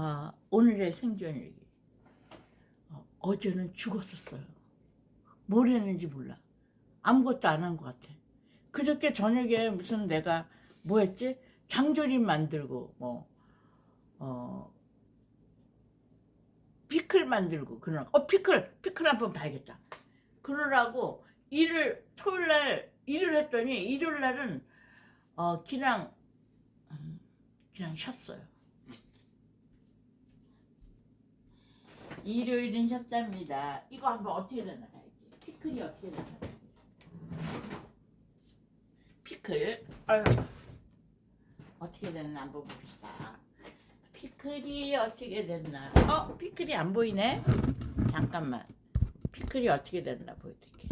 아, 오늘의 생존 일기. 어, 어제는 죽었었어요. 뭘 했는지 몰라. 아무것도 안 한 것 같아. 그저께 저녁에 무슨 내가 뭐 했지? 장조림 만들고, 뭐, 어, 피클 만들고, 그러나, 어, 피클! 피클 한 번 봐야겠다. 그러라고 일을, 토요일 날 일을 했더니, 일요일 날은, 어, 그냥, 음, 그냥 쉬었어요. 일요일은 쉬었답니다. 이거 한번 어떻게 되나 봐야지. 피클이 어떻게 되나 봐야지. 피클. 아유. 어떻게 됐나 한번 봅시다. 피클이 어떻게 됐나. 어, 피클이 안 보이네. 잠깐만. 피클이 어떻게 됐나 보여드릴게.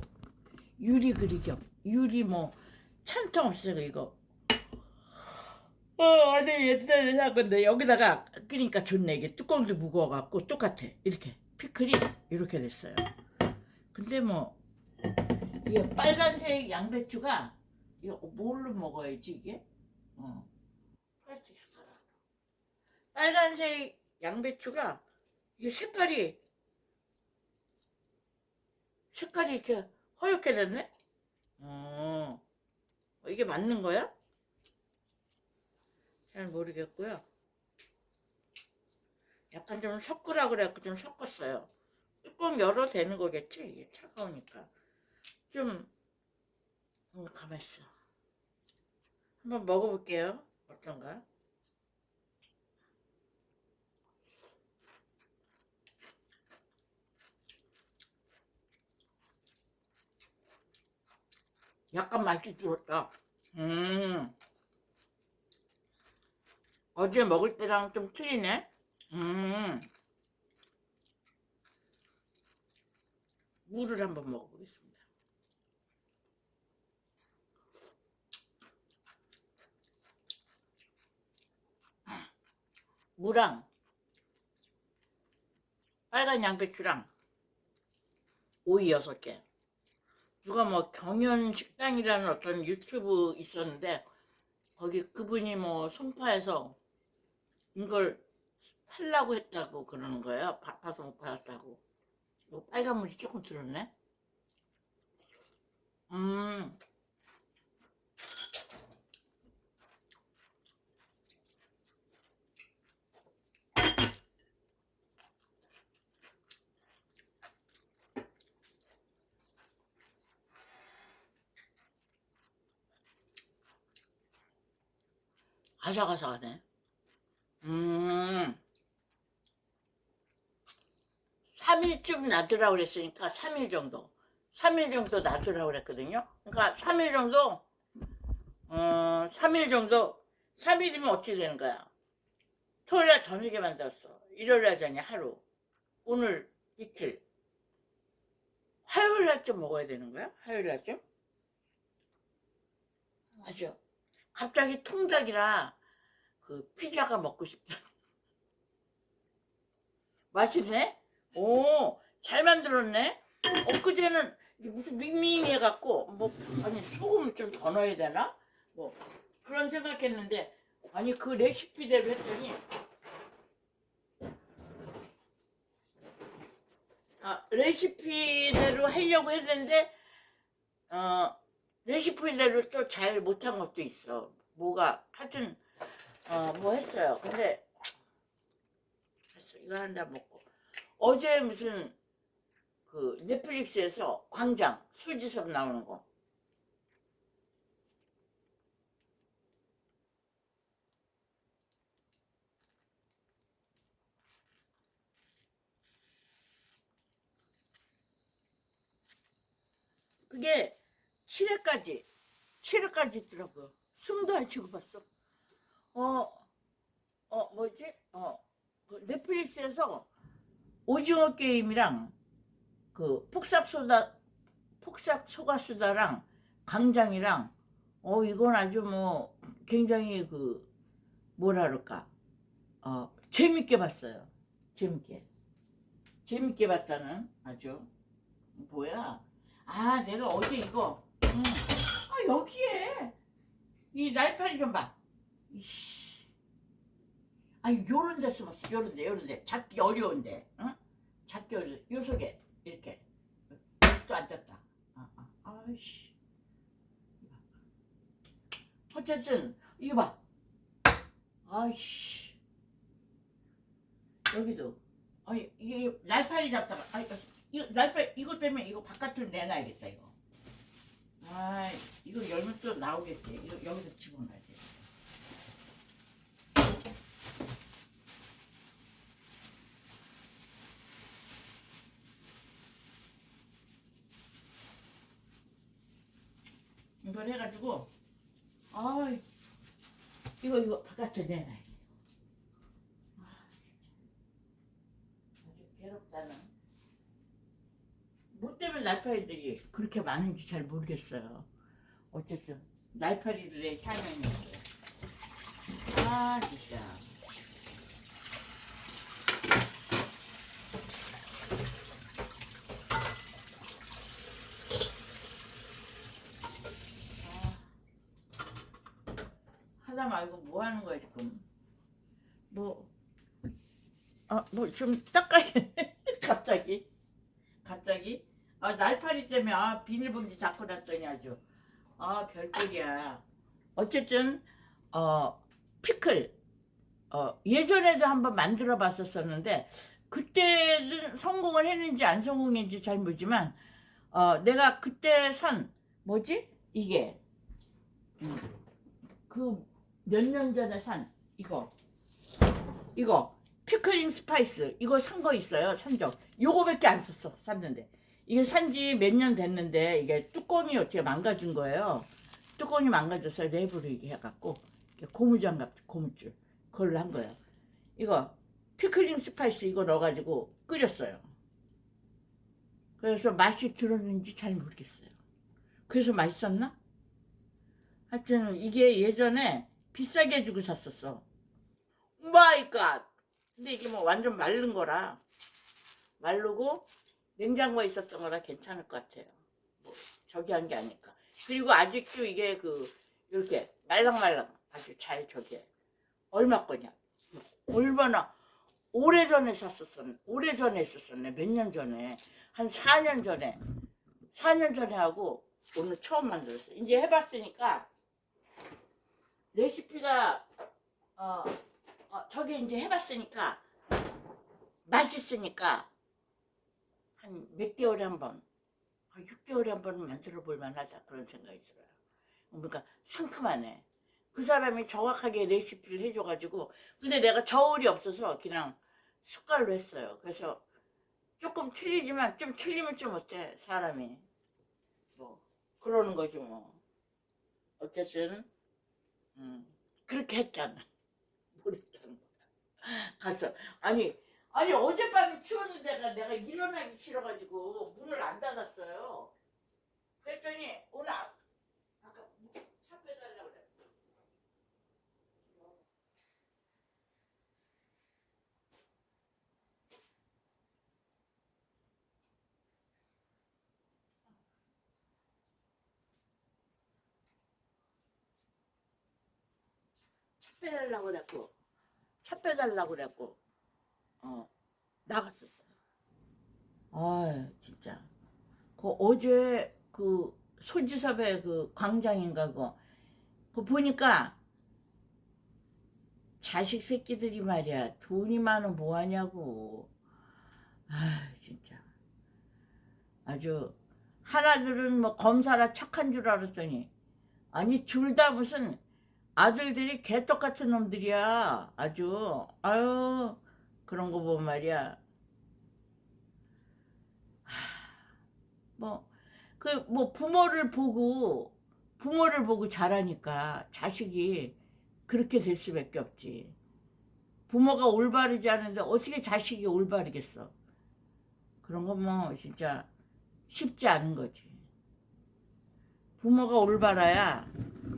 유리 그리경. 유리 뭐 찬통 없어 이거. 어, 아니 옛날에 산 건데 여기다가 끄니까 좋네 이게 뚜껑도 무거워갖고 똑같아 이렇게 피클이 이렇게 됐어요. 근데 뭐 이게 빨간색 양배추가 이거 뭘로 먹어야지 이게? 어. 빨간색 양배추가 이게 색깔이 색깔이 이렇게 허옇게 됐네. 어, 이게 맞는 거야? 잘 모르겠고요. 약간 좀 섞으라 그래갖고 좀 섞었어요. 뚜껑 열어 되는 거겠지? 이게 차가우니까. 좀, 음, 가만있어. 한번 먹어볼게요. 어떤가? 약간 맛이 들었다. 음. 어제 먹을 때랑 좀 틀리네. 음. 물을 한번 먹어보겠습니다. 무랑 빨간 양배추랑 오이 여섯 개. 누가 뭐 경연 식당이라는 어떤 유튜브 있었는데 거기 그분이 뭐 송파에서 이걸 팔라고 했다고 그러는 거예요. 바빠서 못 팔았다고. 뭐 빨간 물이 조금 들었네. 음. 아삭아삭하네. 음. 3일쯤 놔두라고 그랬으니까 3일 정도. 3일 정도 놔두라고 그랬거든요. 그러니까 3일 정도, 어, 3일 정도, 3일이면 어떻게 되는 거야? 토요일 날 저녁에 만들었어. 일요일 날잖니, 하루. 오늘 이틀. 화요일 날쯤 먹어야 되는 거야? 화요일 날쯤? 맞아. 갑자기 통닭이라 그 피자가 먹고 싶다. 맛있네? 오, 잘 만들었네? 엊그제는 무슨 밍밍해갖고, 뭐, 아니, 소금 좀 더 넣어야 되나? 뭐, 그런 생각했는데, 아니, 그 레시피대로 했더니, 아, 레시피대로 하려고 했는데, 어, 레시피대로 또 잘 못한 것도 있어. 뭐가, 하여튼, 어, 뭐 했어요. 근데. 이거 한다 먹고. 어제 무슨, 그, 넷플릭스에서 광장, 술지섭 나오는 거. 그게 7회까지, 7회까지 있더라고요. 숨도 안 쉬고 봤어. 어, 어, 뭐지? 어, 그 넷플릭스에서 오징어 게임이랑 그 폭삭소다, 폭삭 소가수다랑 강장이랑 어, 이건 아주 뭐 굉장히 그, 뭐라 그럴까. 어, 재밌게 봤어요. 재밌게. 재밌게 봤다는 아주. 뭐야? 아, 내가 어제 이거. 음. 아, 여기에. 이 날파리 좀 봐. 아니 요런 데 숨었어. 요런 데 요런 데 잡기 어려운데 응? 잡기 어려워. 요 속에 이렇게. 또 앉았다. 아, 아, 아이씨. 어쨌든 이거 봐. 아이씨. 여기도. 아니 이게 날파리 잡다가 아니 이거 날파리 이거 때문에 이거 바깥으로 내놔야겠다 이거. 아 이거 열면 또 나오겠지. 이거 여기서 집어넣어야 돼 이걸 해가지고 아 이거 이거 바깥에 내놔야 돼 아. 아주 괴롭다는. 뭐 때문에 날파리들이 그렇게 많은지 잘 모르겠어요. 어쨌든 날파리들의 향연이 아 진짜 하다 말고 뭐 하는 거야 지금? 뭐아뭐좀 닦아야 갑자기. 갑자기? 아 날파리 때문에 아 비닐봉지 잡고 놨더니 아주. 아 별꼴이야. 어쨌든 어 피클. 어 예전에도 한번 만들어 봤었었는데 그때는 성공을 했는지 안 성공했는지 잘 모르지만 어 내가 그때 산 뭐지? 이게. 그 몇 년 전에 산 이거. 이거 피클링 스파이스 이거 산 거 있어요 산적. 요거밖에 안 썼어 샀는데. 이게 산지 몇 년 됐는데 이게 뚜껑이 어떻게 망가진 거예요? 뚜껑이 망가져서 랩으로 이게 해갖고 고무장갑 고무줄 그걸로 한 거예요. 이거 피클링 스파이스 이거 넣어가지고 끓였어요. 그래서 맛이 들었는지 잘 모르겠어요. 그래서 맛있었나? 하여튼 이게 예전에 비싸게 주고 샀었어. 마이 갓. 근데 이게 뭐 완전 마른 거라 마르고 냉장고에 있었던 거라 괜찮을 것 같아요. 뭐 저기 한 게 아니까. 그리고 아직도 이게 그 이렇게 말랑말랑 아주 잘 저기 얼마 거냐? 얼마나 오래 전에 샀었었 오래 전에 했었었네. 몇 년 전에 한 4년 전에 4년 전에 하고 오늘 처음 만들었어. 이제 해봤으니까 레시피가 어, 어 저기 이제 해봤으니까 맛있으니까 한 몇 개월에 한 번, 한 6개월에 한 번은 만들어 볼 만하다 그런 생각이 들어요. 그러니까 상큼하네. 그 사람이 정확하게 레시피를 해줘가지고 근데 내가 저울이 없어서 그냥 숟갈로 했어요. 그래서 조금 틀리지만 좀 틀리면 좀 어때 사람이 뭐 그러는 거지 뭐 어쨌든 음, 그렇게 했잖아. 모르겠다는 거야. 가서 아니 아니 어젯밤에 추웠는데 내가, 내가 일어나기 싫어가지고 문을 안 닫았어요. 그랬더니 오늘 아, 아까 차 빼달라고 그래. 차 빼달라고 그랬고 차 빼달라고 그랬고 어 나갔었어요. 아 진짜. 그 어제 그 소지섭의 그 광장인가 그거 그 보니까 자식 새끼들이 말이야. 돈이 많으면 뭐하냐고. 아 진짜. 아주 하나들은 뭐 검사라 착한 줄 알았더니 아니 둘 다 무슨 아들들이 개떡 같은 놈들이야. 아주 아유 그런 거 보면 말이야. 뭐그 뭐 부모를 보고 부모를 보고 자라니까 자식이 그렇게 될 수밖에 없지. 부모가 올바르지 않은데 어떻게 자식이 올바르겠어? 그런 건 뭐 진짜 쉽지 않은 거지. 부모가 올바라야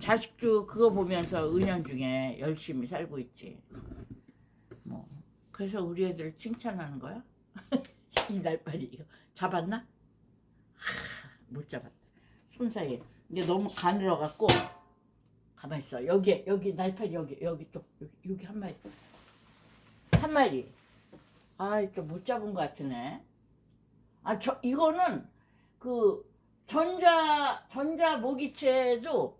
자식도 그거 보면서 은연 중에 열심히 살고 있지. 뭐 그래서 우리 애들 칭찬하는 거야? 이 날파리 이거 잡았나? 하, 못 잡았다. 손 사이에. 이게 너무 가늘어 갖고 가만 있어. 여기 여기 날파리 여기 여기 또 여기, 여기 한 마리. 한 마리. 아, 또못 잡은 것 같으네. 아, 저, 이거는 그 전자, 전자 모기채도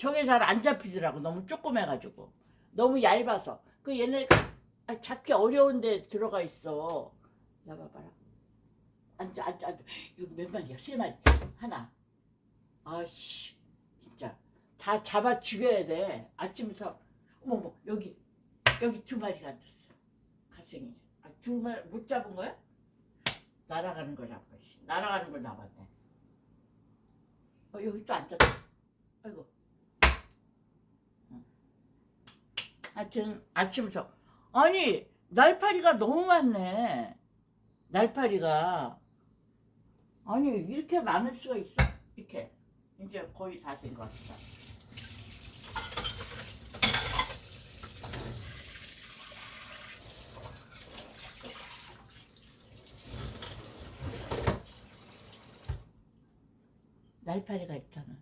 저게 잘 안 잡히더라고. 너무 조그매가지고. 너무 얇아서. 그 얘네 아, 잡기 어려운데 들어가 있어. 야, 봐봐라. 앉아, 앉아, 앉아. 여기 몇 마리야? 세 마리. 하나. 아씨, 진짜. 다 잡아 죽여야 돼. 아침부터. 어머머, 여기, 여기 두 마리가 앉았어. 가생이. 아, 두 마리 못 잡은 거야? 날아가는 걸 잡아. 씨. 날아가는 걸 잡았네. 어, 여기 또 앉았다. 아이고. 응. 하여튼, 아침부터. 아니, 날파리가 너무 많네. 날파리가. 아니, 이렇게 많을 수가 있어. 이렇게. 이제 거의 다 된 것 같다. 날파리가 있잖아.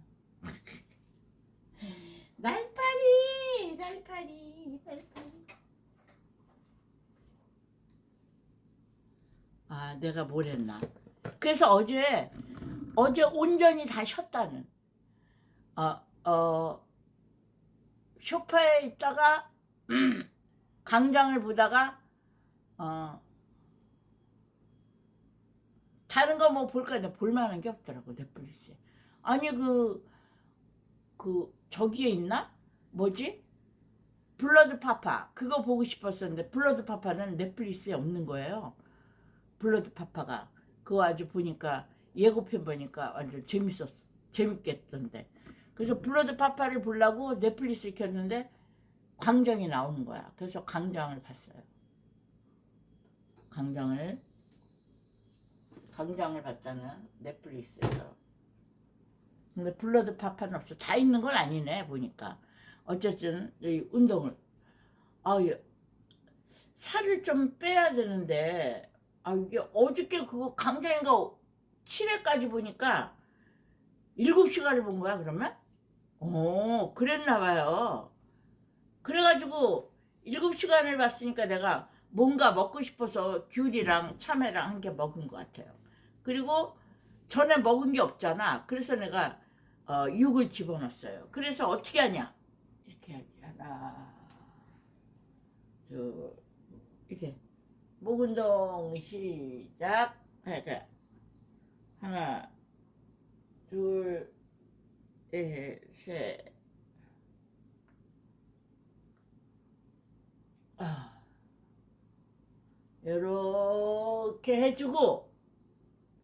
날파리, 날파리, 날파리. 아, 내가 뭘 했나? 그래서 어제 어제 온전히 다 쉬었다는. 어, 어, 소파에 있다가 강장을 보다가 어, 다른 거 뭐 볼까 했는데 볼만한 게 없더라고 넷플릭스에. 아니 그그 저기에 있나? 뭐지? 블러드 파파 그거 보고 싶었었는데 블러드 파파는 넷플릭스에 없는 거예요. 블러드 파파가 그거 아주 보니까 예고편 보니까 완전 재밌었어 재밌겠던데. 그래서 블러드 파파를 보려고 넷플릭스 켰는데 광장이 나오는 거야. 그래서 광장을 봤어요. 광장을 광장을 봤다는 넷플릭스에서. 근데 블러드 파파는 없어. 다 있는 건 아니네 보니까. 어쨌든 이 운동을. 아 예. 살을 좀 빼야 되는데 아 이게 어저께 그거 강장인가 7회까지 보니까 7시간을 본 거야 그러면? 어 그랬나 봐요. 그래가지고 7시간을 봤으니까 내가 뭔가 먹고 싶어서 귤이랑 참외랑 한 개 먹은 것 같아요. 그리고 전에 먹은 게 없잖아. 그래서 내가 어, 육을 집어넣었어요. 그래서 어떻게 하냐? 이렇게 하지. 하나 둘 이렇게 목 운동 시작. 하자 하나 둘셋. 아, 요렇게 해주고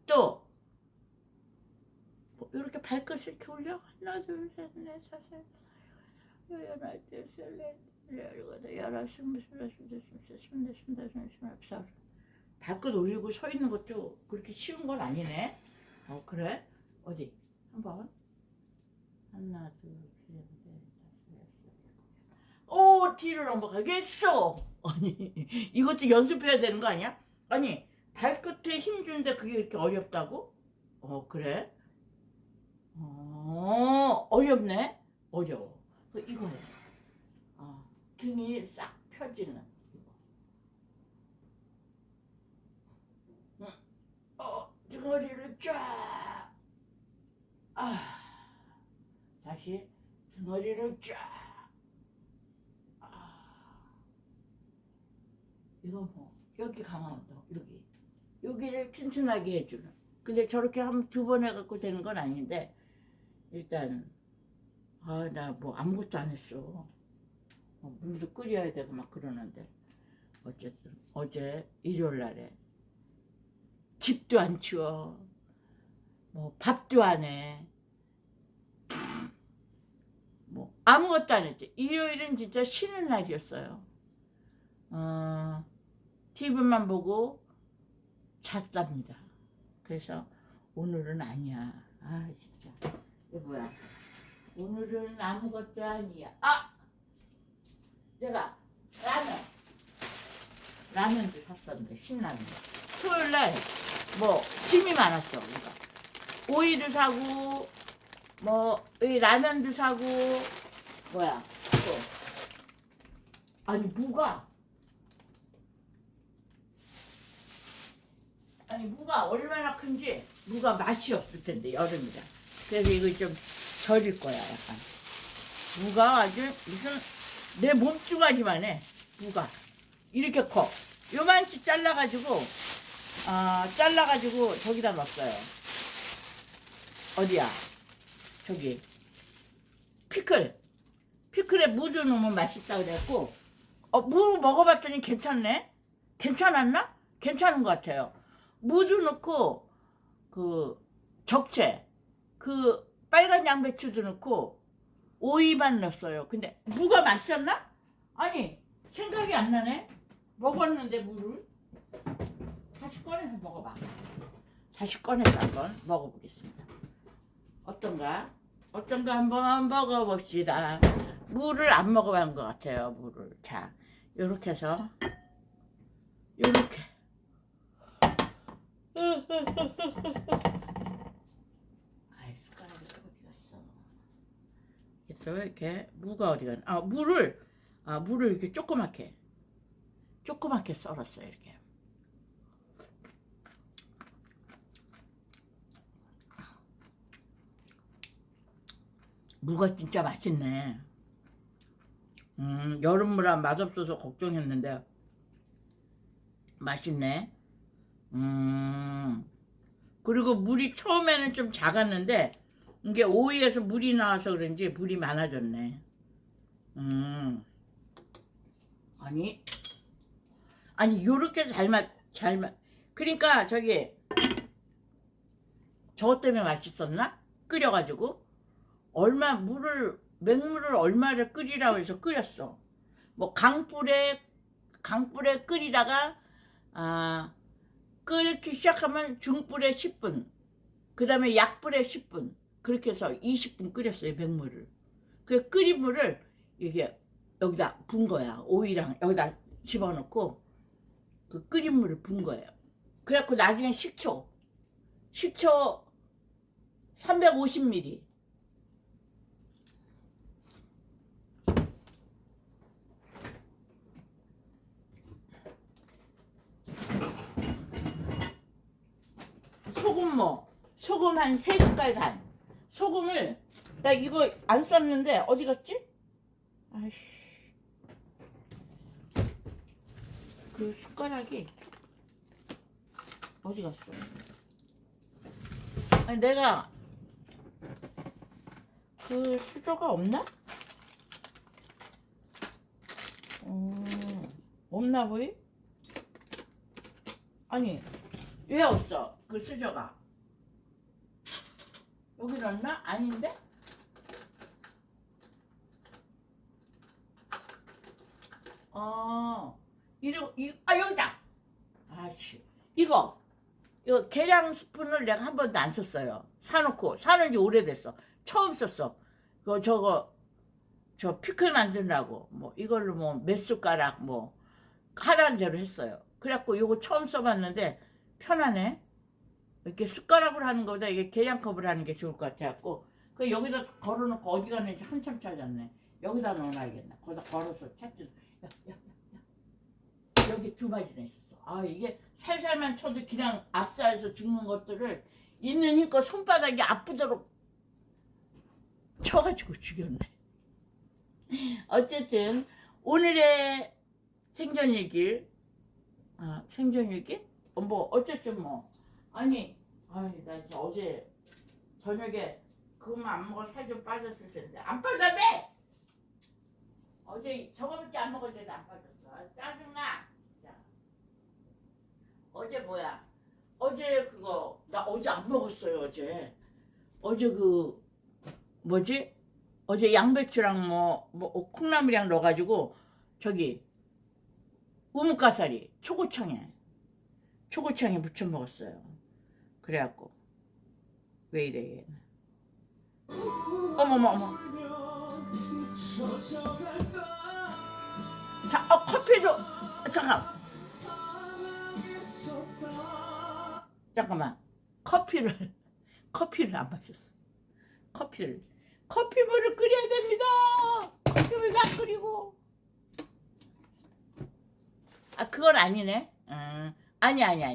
또 이렇게 발끝을 이렇게 올려? 하나 둘셋넷 다섯 발끝 올리고 서 있는 것도 그렇게 쉬운 건 아니네. 어 그래? 어디? 한번 하나 둘셋넷다섯 뒤로 넘어가겠어. 아니 이것도 연습해야 되는 거 아니야? 아니 발끝에 힘 주는데 그게 이렇게 어렵다고? 어 그래? 어 어렵네. 어려워. 그 이거 해. 어, 등이 싹 펴지는 이거. 응. 어, 등허리를 쫙. 아, 다시 등허리를 쫙. 아, 이거 뭐 여기 강한 운동 여기 여기를 튼튼하게 해주는. 근데 저렇게 하면 두 번 해갖고 되는 건 아닌데 일단 아 나 뭐 아무것도 안 했어. 어, 물도 끓여야 되고 막 그러는데 어쨌든 어제 일요일 날에 집도 안 치워. 뭐 밥도 안 해 뭐 아무것도 안 했지. 일요일은 진짜 쉬는 날이었어요. 어, TV만 보고 잤답니다. 그래서 오늘은 아니야. 아 진짜. 이게 뭐야 오늘은 아무것도 아니야. 아! 내가 라면. 라면도 샀었는데, 신라면. 토요일 날, 뭐, 짐이 많았어, 우리가. 오이도 사고, 뭐, 이 라면도 사고, 뭐야, 또. 아니, 무가. 아니, 무가 얼마나 큰지, 무가 맛이 없을 텐데, 여름이라. 그래서 이거 좀 절일 거야 약간. 무가 아주 무슨 내 몸뚱아리만 해. 무가 이렇게 커. 요만치 잘라가지고 아 잘라가지고 저기다 넣었어요. 어디야? 저기 피클. 피클에 무도 넣으면 맛있다 그랬고 어, 무 먹어봤더니 괜찮네. 괜찮았나? 괜찮은 것 같아요. 무도 넣고 그 적채 그 빨간 양배추도 넣고 오이만 넣었어요. 근데 무가 맛있었나? 아니 생각이 안 나네. 먹었는데 무를 다시 꺼내서 먹어봐. 다시 꺼내서 한번 먹어보겠습니다. 어떤가? 어떤가 한번 먹어봅시다. 무를 안 먹어본 것 같아요. 무를 자 요렇게 해서 요렇게 아이 숟가락이 또 어디 갔어? 그래서 이렇게 무가 어디 갔나? 아 무를 아 무를 이렇게 조그맣게 조그맣게 썰었어요 이렇게. 무가 진짜 맛있네. 음, 여름무라 맛없어서 걱정했는데 맛있네. 음. 그리고 물이 처음에는 좀 작았는데 이게 오이에서 물이 나와서 그런지 물이 많아졌네. 음. 아니 아니 요렇게 잘 맛 잘 맛 그러니까 저기 저것 때문에 맛있었나? 끓여가지고 얼마 물을 맹물을 얼마를 끓이라고 해서 끓였어. 뭐 강불에 강불에 끓이다가 아 끓기 시작하면 중불에 10분, 그 다음에 약불에 10분 그렇게 해서 20분 끓였어요 맹물을. 그 끓인 물을 이게 여기다 분 거야. 오이랑 여기다 집어넣고 그 끓인 물을 분 거예요. 그래갖고 나중에 식초. 식초 350ml 소금 뭐? 소금 한 3숟갈 반 소금을 나 이거 안 썼는데 어디 갔지? 아이씨 그 숟가락이 어디 갔어? 아니 내가 그 수저가 없나? 음, 없나 보이? 아니 왜 없어? 그 수저가 여기 넣었나? 아닌데? 어 이러 이아 여기다! 아씨. 이거 이거 계량 스푼을 내가 한 번도 안 썼어요. 사놓고 사는 지 오래됐어. 처음 썼어. 그 저거 저 피클 만들라고. 뭐 이걸로 뭐 몇 숟가락 뭐 하라는 대로 했어요. 그래갖고 이거 처음 써봤는데 편하네 이렇게 숟가락으로 하는 것보다 이게 계량컵으로 하는 게 좋을 것 같아갖고 그 여기다 걸어놓고 어디 갔는지 한참 찾았네 여기다 넣어놔야겠네. 거기다 걸어서 찾지. 여기 두 마리나 있었어. 아 이게 살살만 쳐도 그냥 압사해서 죽는 것들을 있는 힘껏 손바닥이 아프도록 쳐가지고 죽였네. 어쨌든 오늘의 생존일기 아 생존일기? 어, 뭐 어쨌든 뭐 아니. 아니 나 어제 저녁에 그거만 안 먹어 살 좀 빠졌을 텐데. 안 빠졌네 어제 저거밖에 안 먹었는데 안 빠졌어. 아, 짜증나. 진짜. 어제 뭐야? 어제 그거 나 어제 안 먹었어요 어제. 어제 그 뭐지? 어제 양배추랑 뭐, 뭐 콩나물이랑 넣어가지고 저기 우뭇가사리 초고청에 초고청에 무쳐 먹었어요. 그래갖고 왜 이래 얘는. 어머머 어머. 자, 어 커피 줘. 잠깐. 잠깐만. 커피를 커피를 안 마셨어. 커피를 커피물을 끓여야 됩니다. 커피물 다 끓이고. 아 그건 아니네. 음, 아니 아니 아니.